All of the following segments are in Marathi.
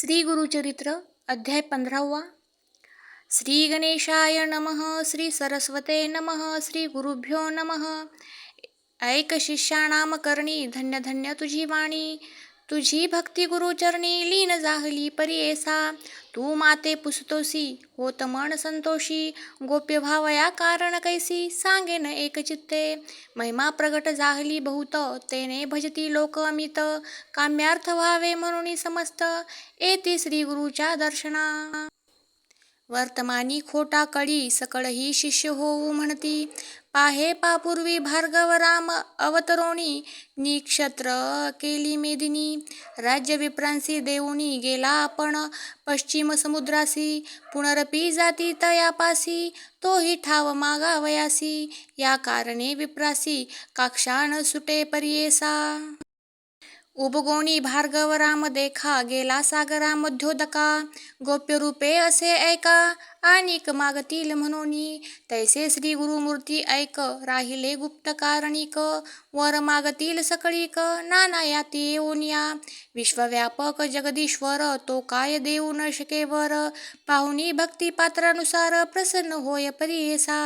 श्री गुरुचरित्र अध्याय पंधरावा. श्री गणेशाय नमः श्री सरस्वते नमः श्री गुरुभ्यो नमः. ऐक शिष्याणाम करणी धन्य धन्य तुझी वाणी. तुझी भक्ती गुरुचरणी लीन जाहली परियेसा. तू माते पुसतोसी होत मन संतोषी. गोप्य भावया कारण कैसी सांगेन एक चित्ते. महिमा प्रगट जाहली बहुत तेने भजती लोक अमित. काम्यार्थ व्हावे म्हणून समस्त येती श्री गुरुच्या दर्शना. वर्तमानी खोटा कळी सकळही शिष्य होऊ म्हणती. पाहे पापूर्वी भार्गव राम अवतरोणी निक्षत्र केली मेदिनी. राज्य विप्रांसी देऊनी गेला आपण पश्चिम समुद्रासी. पुनरपी जाती तयापासी तोही ठाव मागावयासी. या कारणे विप्रासी काक्षाण सुटे परियेसा. उबगोणी भार्गव खा देखा गेला सागरा मध्योदका गोप्य रूपे असे ऐका आणिक मागतील म्हणूनी. तैसे श्री गुरुमूर्ती ऐक राहिले गुप्त कारणिक. वर मागतील सकळीक नाना याती येऊनिया विश्वव्यापक जगदीश्वर तो काय देऊ न शके वर पाहुनी भक्ती पात्रानुसार प्रसन्न होय परियेसा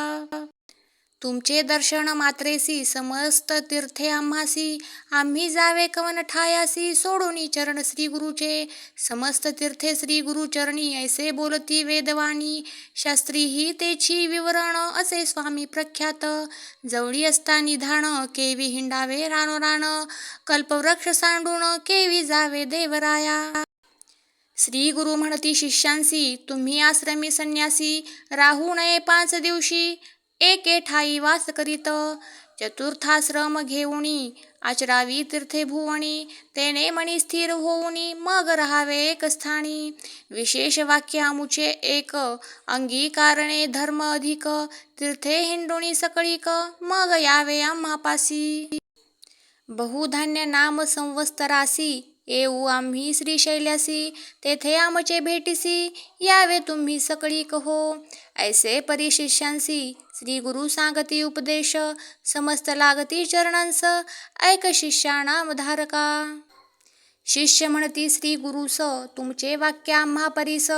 तुमचे दर्शन मात्रेसी समस्त तीर्थे आम्हासी. आम्ही जावे कवन ठायासी सोडूनी चरण श्री गुरुचे. समस्त तीर्थे श्री गुरुचरणी ऐसे बोलती वेदवाणी. शास्त्रीही तेची विवरण असे स्वामी प्रख्यात. जवळी असता निधान केवी हिंडावे रानोरान कल्पवृक्ष सांडून केवी जावे देवराया. श्री गुरु म्हणती शिष्यांसी तुम्ही आश्रमी संन्यासी राहू नये पाच दिवशी. एके ठाई वास करीत. चतुर्थाश्रम घेऊनी आचरावी तीर्थे भुवणी तेने मणी स्थिर होऊनी मग राहावे एक स्थानी. विशेष वाक्यामुचे एक अंगीकारणे धर्म अधिक. तीर्थे हिंडुणी सकळीक मग यावे आम्हापासी. बहुधान्य नाम संवत्सरासी येऊ आम्ही श्रीशैल्यासी तेथे आमचे भेटीसी यावे तुम्ही सकळी कहो. ऐसे परिशिष्यांसी श्री गुरु सांगती उपदेश समस्त लागती चरणांस ऐक शिष्यानाम धारका. शिष्य म्हणती श्री गुरुस तुमचे वाक्य आम्हा परीस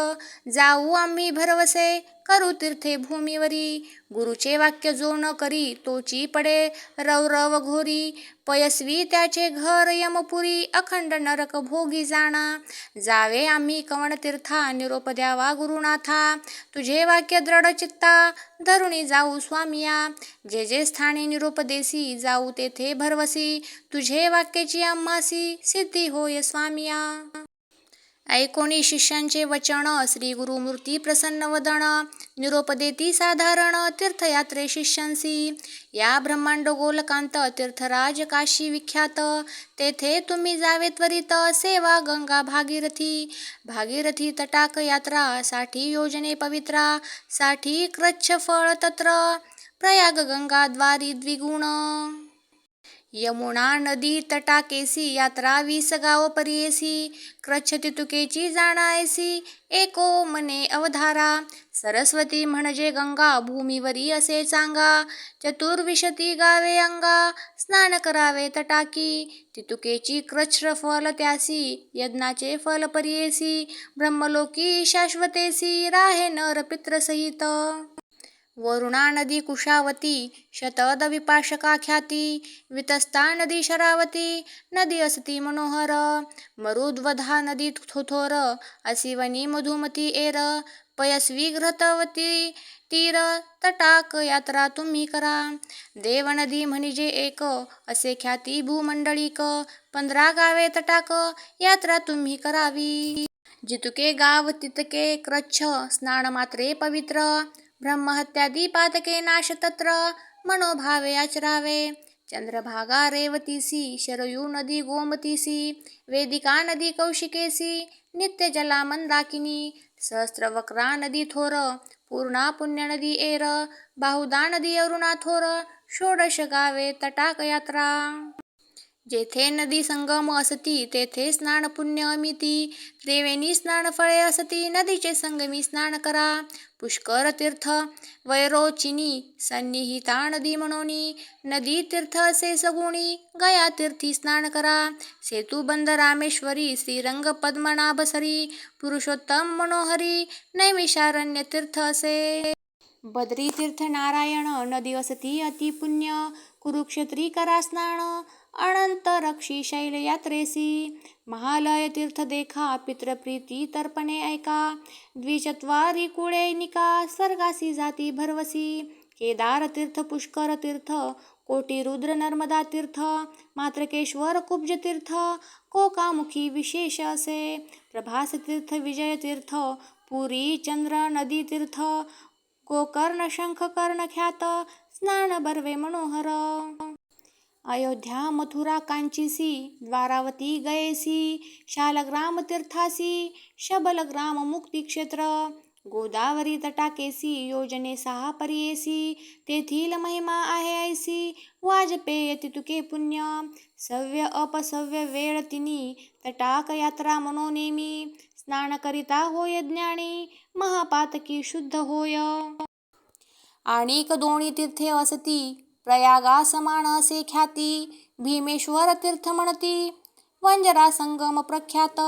जाऊ आम्ही भरवसे करू तीर्थे भूमीवरी गुरुचे वाक्य जो न करी तोची पडे रवरव घोरी. पयस्वी त्याचे घर यमपुरी अखंड नरक भोगी जाणा. जावे आम्ही कवण तीर्था निरोप द्यावा गुरुनाथा. तुझे वाक्य दृढ चित्ता धरुणी जाऊ स्वामिया. जे जे स्थानी निरोप देसी जाऊ तेथे भरवसी. तुझे वाक्याची आम्हासी सिद्धी होय स्वामिया. ऐकोणी शिष्यांचे वचन श्री गुरुमूर्ती प्रसन्न वदन साधारण तीर्थयात्रे शिष्यांसी. या ब्रह्मांड गोलकांत तीर्थराज काशी विख्यात. तेथे तुम्ही जावे त्वरित सेवा गंगा भागीरथी. भागीरथी तटाक यात्रा साठी योजने पवित्रा साठी क्रच्छ फळ तत्र. प्रयाग गंगा द्वारी द्विगुण. यमुना नदी तटाकेसी यात्रा वीस गाव परियेसी क्रच्छ तितुकेची जाणायसी एको मने अवधारा सरस्वती म्हणजे गंगा भूमीवरी असे सांगा चतुर्विशती गावे अंगा स्नान करावे तटाकी तितुकेची क्रच्छ फल त्यासी यज्ञाचे फल परियेसी ब्रह्मलोकी शाश्वतेसी राहे नर पित्रसहित वरुणा नदी कुशावती शतदविपाशकाख्याती वितस्ता नदी शरावती नदी असती मनोहर मरुद्वधा नदी थोथोर असिवनी मधुमती एर पयस्वी घृतवती तीर तटाक यात्रा तुम्ही करा. देव नदी म्हणजे एक असे ख्याती भूमंडळीक पंधरा गावे तटाक यात्रा तुम्ही करावी. जितुके गाव तितके क्रच्छ स्नान मात्रे पवित्र ब्रह्महत्यादी पातके नाश तत्र मनोभावे आचरावे चंद्रभागा रेवतीसी शरयू नदी गोमतीसी वेदिका नदी कौशिकेसी नित्य जला मंदाकिनी सहस्रवक्रा नदी थोर पूर्णा पुण्य नदी एर बाहुदा नदी अरुणा थोर षोडश गावे तटाक यात्रा जेथे नदी संगम असती तेथे स्नान पुण्य अमिती त्रिवेणी स्नान फळे असती नदीचे संगमी स्नान करा. पुष्कर तीर्थ वैरोचिनी सन्निहिता नदी म्हणोनी. नदी तीर्थ असे सगुणी गया तीर्थी स्नान करा. सेतुबंध रामेश्वरी श्रीरंग पद्मनाभसरी पुरुषोत्तम मनोहरी नैमिषारण्य तीर्थ असे. बद्री तीर्थ नारायण नदी असती अतिपुण्य. कुरुक्षेत्री करा स्नान अनंत रक्षी शैल यात्रेसी महालय तीर्थ देखा पितृप्रीती तर्पणे ऐका द्विचत्वारी कुळे निका स्वर्गासी जाती भरवसी केदार तीर्थ पुष्कर तीर्थ कोटी रुद्र नर्मदा तीर्थ मात्रकेश्वर कुब्ज तीर्थ कोकामुखी विशेष असे प्रभास तीर्थ विजय तीर्थ पुरी चंद्र नदी तीर्थ गोकर्ण शंख कर्ण ख्यात स्नान बर्वे मनोहर. अयोध्या मथुरा कांचीसी द्वारावती गयेसी शालग्राम तीर्थासी शबलग्राम मुक्ती क्षेत्र गोदावरी तटाकेसी योजने सहा परियेसी तेथील महिमा आहे ऐसी वाजपेय तितुके पुण्य सव्य अपसव्य वेळ तिनी तटाक यात्रा मनोनेमी स्नान करिता होय ज्ञानी महापातकी शुद्ध होय. आणिक दोणी तीर्थे असती प्रयागा समान असे ख्याती, भीमेश्वर तीर्थ म्हणती, वंजरा संगम प्रख्यात,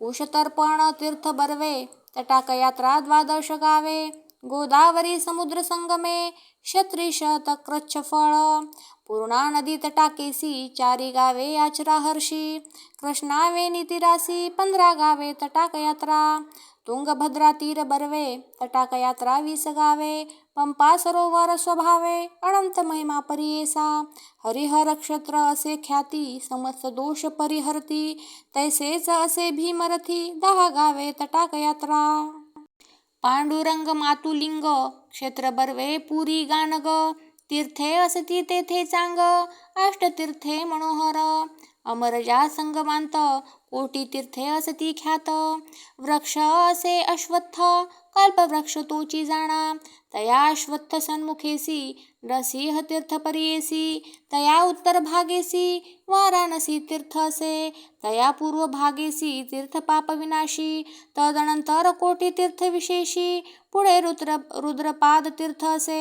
कुशतर्पण तीर्थ बर्वे तटाक यात्रा द्वादश गावे, गोदावरी समुद्र संगमे शत्रिश तक्रच्छ फळ, पूर्णा नदी तटाकेसी, चारी गावे आचरा हर्षी कृष्णावे नितिरासी पंधरा गावे तटाक यात्रा तुंगभद्रा तीर बर्वे तटाक यात्रा वीस गावे पंपा सरोवर स्वभावे अनंत महिमा परियेसा. हरिहर क्षेत्र असे ख्याती समस्त दोष परिहरती. तैसेच असे भीमरथी दहा गावे तटाक यात्रा. पांडुरंग मातुलिंग क्षेत्र बर्वे पुरी गानग तीर्थे असती तेथे चांग अष्टतीर्थे मनोहर. अमरजा संगमांत कोटी तीर्थे असती ख्यात. वृक्ष असे अश्वत्थ कल्पवृक्षतोची जाणा तया सन्मुखेसी नरसिंह तीर्थ परियेसी तया उत्तर भागेसी वाराणसी तीर्थ असे तया पूर्व भागेसी तीर्थ पाप विनाशी तदनंतर कोटी तीर्थ विशेषी पुढे रुद्र रुद्रपाद तीर्थ असे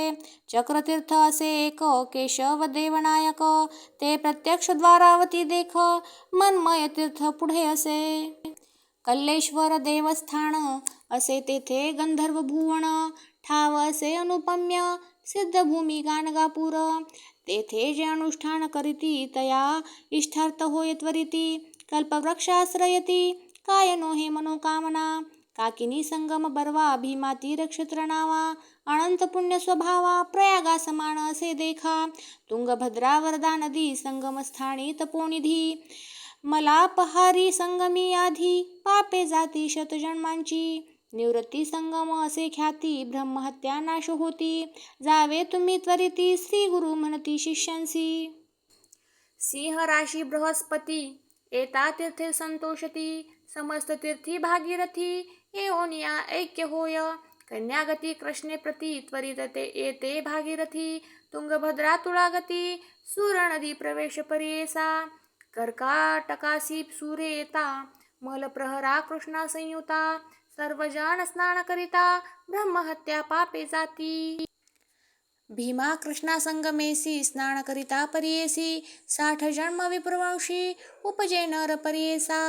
चक्रतीर्थ असे एक केशव देवनायक ते प्रत्यक्ष द्वारावती देख मनमय तीर्थ पुढे असे. कल्लेश्वर देवस्थान असे तेथे गंधर्व भुवन ठाव असे अनुपम्य सिद्धभूमी गाणगापूर. तेथे जे अनुष्ठान करीती तया इष्टार्थ होय त्वरिती कल्पवृक्षाश्रयती काय नो हे मनोकामना काकिनी संगम बर्वा भीमा तीर नावा अनंत पुण्य स्वभावा प्रयागा समान असे देखा तुंगभद्रा वरदा नदी संगमस्थानी तपोनिधी मला पहारी संगमी आधी पापे जाती शतजन्मांची. निवृत्ती संगम असे ख्याती ब्रह्महत्या नाश होती. जावे तुम्ही त्वरिती श्री गुरु म्हणती शिष्यांसी सिंह राशी बृहस्पती एता तीर्थे संतोषती समस्त तीर्थी भागीरथी एओनिया ऐक्य होय. कन्यागती कृष्णे प्रती त्वरित ते येते भागीरथी तुंगभद्रा तुळागती सूर नदी प्रवेश परियेसा कर्काटकासी सूर्य येता मलप्रहरा कृष्णा संयुता सर्वजण स्नान करिता ब्रह्महत्या पापे जाती। भीमा कृष्णा संगमेसी स्नान करिता परियेसी साठ जन्म विप्रवंशी उपजे नर परियेसा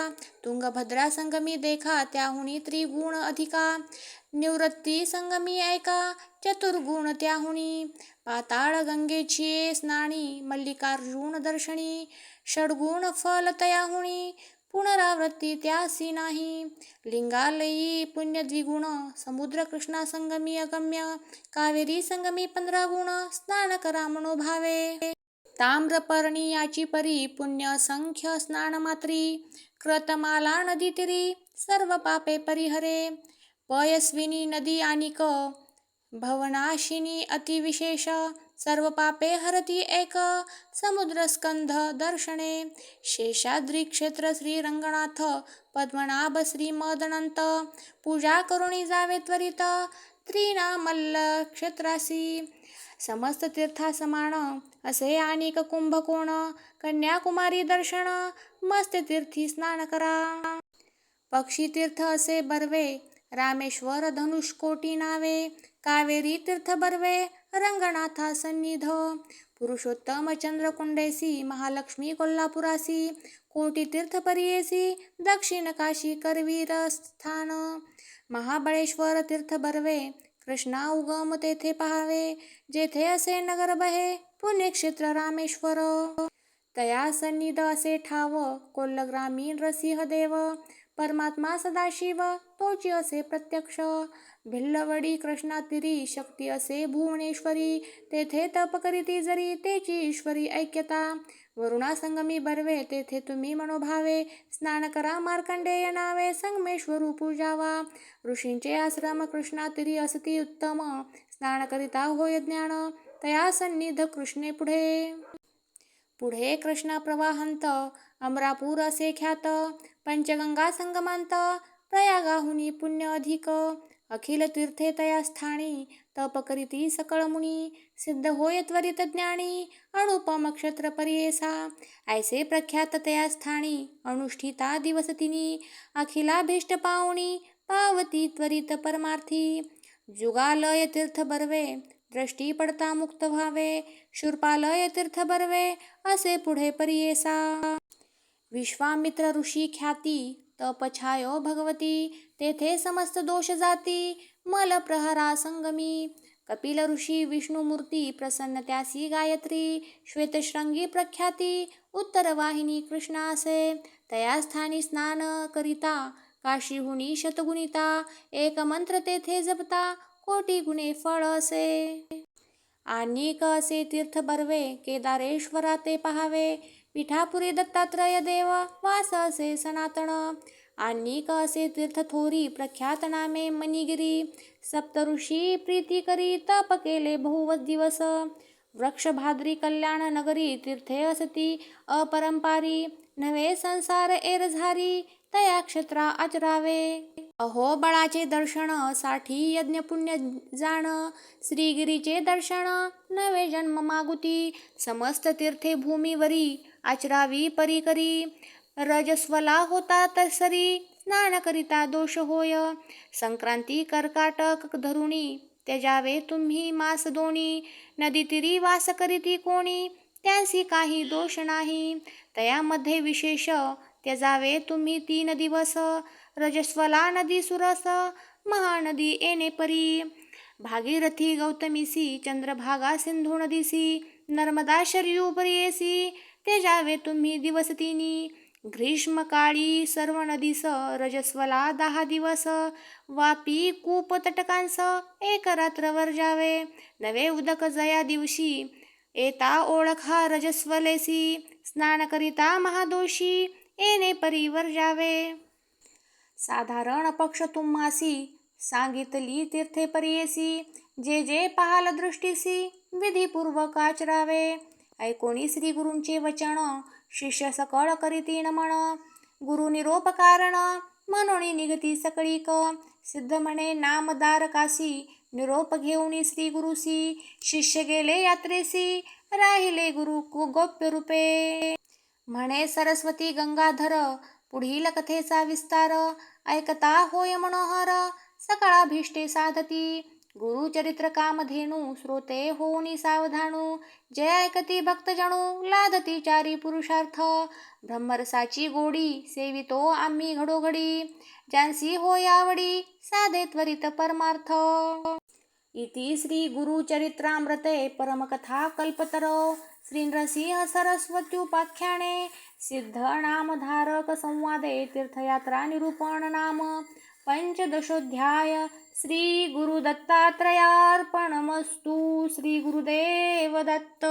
तुंगभद्रा संगमी देखा त्याहुनी त्रिगुण अधिका निवृत्ती संगमी ऐका चतुर्गुण त्याहुनी पाताळ गंगेची स्नानी मल्लिकार्जुन दर्शनी षड्गुण फल तयाहुनी पुनरावृत्ती त्यासी नाही. लिंगालयी पुण्य द्विगुण समुद्र कृष्णा संगमी अगम्य कावेरी संगमी पंधरा गुण स्नान करा मनोभावे. ताम्रपर्णी याची परी पुण्य संख्य स्नान मात्री कृतमाला नदी तिरी सर्व पापे परिहरे. पयस्विनी नदी आणिक भवनाशिनी अतिविशेष सर्व पापे हरती एक समुद्रस्कंध दर्शने। शेषाद्री क्षेत्र श्री रंगनाथ पद्मनाभ श्री मदनंत पूजा करुणी जावे त्वरित त्रिनामल्ल क्षेत्रासी। समस्त तीर्था समान असे अनेक कुंभकोण कन्याकुमारी दर्शन मस्त तीर्थी स्नान करा। पक्षी तीर्थ असे बर्वे रामेश्वर धनुष्कोटी नावे कावेरी तीर्थ बर्वे रंगनाथा सन्निध पुरुषोत्तम चंद्रकुंडेसी महालक्ष्मी कोल्हापुरासी कोटी तीर्थ परियेसी दक्षिण काशी करवीर स्थान महाबळेश्वर तीर्थ बर्वे कृष्णा उगम तेथे पहावे जेथे असे नगर बहे पुण्यक्षेत्र रामेश्वर तया सन्निध असे ठाव कोल्लग्रामीण ग्रामीण देव परमात्मा सदाशिव तोची असे प्रत्यक्ष. भिल्लवडी कृष्णातिरी शक्ती असे भुवनेश्वरी. तेथे तप करीती जरी तेची ईश्वरी ऐक्यता. वरुणा संगमी बर्वे तेथे तुम्ही मनोभावे. स्नान करा मार्कंडेय नावे संगमेश्वरू पूजावा. ऋषींचे आश्रम कृष्णातिरी असती उत्तम. स्नान करिता होय ज्ञान तया सन्निध कृष्णे पुढे. पुढे कृष्णा प्रवाहंत अमरापूर असे ख्यात. पंचगंगा संगमांत प्रयागाहुनी पुण्य अधिक. अखिल तीर्थे तया स्थानी तप करीती सकळ मुनी. सिद्ध होय त्वरित ज्ञानी अनुपम क्षत्र परियेसा ऐसे प्रख्यात तया स्थानी अनुष्ठिता दिवस तिनी. अखिलाभीष्ट पावणी पावती त्वरित परमार्थी. जुगालय तीर्थ बर्वे दृष्टी पडता मुक्त व्हावे. शूर्पालय तीर्थ बर्वे असे पुढे परियेसा विश्वामित्र ऋषी ख्याती तपछायो भगवती तेथे समस्त दोष जाती मल प्रहरा संगमी। कपिल ऋषी विष्णुमूर्ती प्रसन्न त्यासी गायत्री श्वेतशृंगी प्रख्याती उत्तरवाहिनी कृष्णासे। तया स्थानी स्नान करिता काशीहुनी शतगुणिता एक मंत्र तेथे जपता कोटी गुणे फळ असे आणि असे तीर्थ बर्वे केदारेश्वरा ते पहावे पिठापुरी दत्तात्रय देव वास असे सनातन. आणिक असे तीर्थ थोरी प्रख्यात नामे मणिगिरी. सप्तऋषी प्रीती करी तप केले बहुवत दिवस. वृक्षभाद्री कल्याण नगरी तीर्थे असती अपरंपारी. नवे संसार एरझारी तया क्षेत्रा आचरावे. अहो बळाचे दर्शनसाठी यज्ञ पुण्य जाण. श्रीगिरीचे दर्शन नवे जन्म मागुती. समस्त तीर्थे भूमीवरी आचरावी परिकरी रजस्वला होता तसरी स्नान करिता दोष होय. संक्रांती कर्काटक धरुणी त्याजावे तुम्ही मास दोणी. नदी तिरी वास करीती कोणी त्यांसी काही दोष नाही. तयामध्ये विशेष त्याजावे तुम्ही तीन दिवस. रजस्वला नदी सुरस महानदी येणे परी. भागीरथी गौतमीसी चंद्रभागा सिंधू नदीसी. नर्मदा शरयू परियेसी ते जावे तुम्ही दिवस तिनी ग्रीष्मकाळी सर्व नदीस रजस्वला दहा दिवस. वापी कूप तटकांस एक रात्रवर जावे. नवे उदक जया दिवशी. येता ओळखा रजस्वलेसी. स्नान करिता महादोषी. येणे परिवर जावे. साधारण पक्ष तुम्हासी. सांगितली तीर्थे परियेसी. जे जे पाहाल दृष्टीसी. विधीपूर्वक आचरावे. ऐकोणी श्री गुरूंचे वचन शिष्य सकळ करीती नमन गुरु निरोप कारण म्हणून निघती सकळीक सिद्ध म्हणे नामदार कासी निरोप घेऊन श्री गुरुसी शिष्य गेले यात्रेसी राहिले गुरु गोप्य रूपे. म्हणे सरस्वती गंगाधर पुढील कथेचा विस्तार ऐकता होय मनोहर सकाळाभीष्टे साधती गुरुचरित्र कामधेनू श्रोते होऊनी सावधानू जय ऐकती भक्तजणू लादती चारी पुरुषार्थ. ब्रह्मरसाची गोडी सेवितो आम्ही घडोघडी ज्यांसी हो यावडी साधे त्वरित परमार्थ. इति श्री गुरुचरित्रामृते परमकथा कल्पतरो श्रीनृसिंह सरस्वत्युपाख्याने सिद्ध संवादे तीर्थयात्रा निरूपण नाम पंचदशोध्याय श्री गुरुदत्तात्रयार्पणमस्तु श्री गुरुदेव दत्त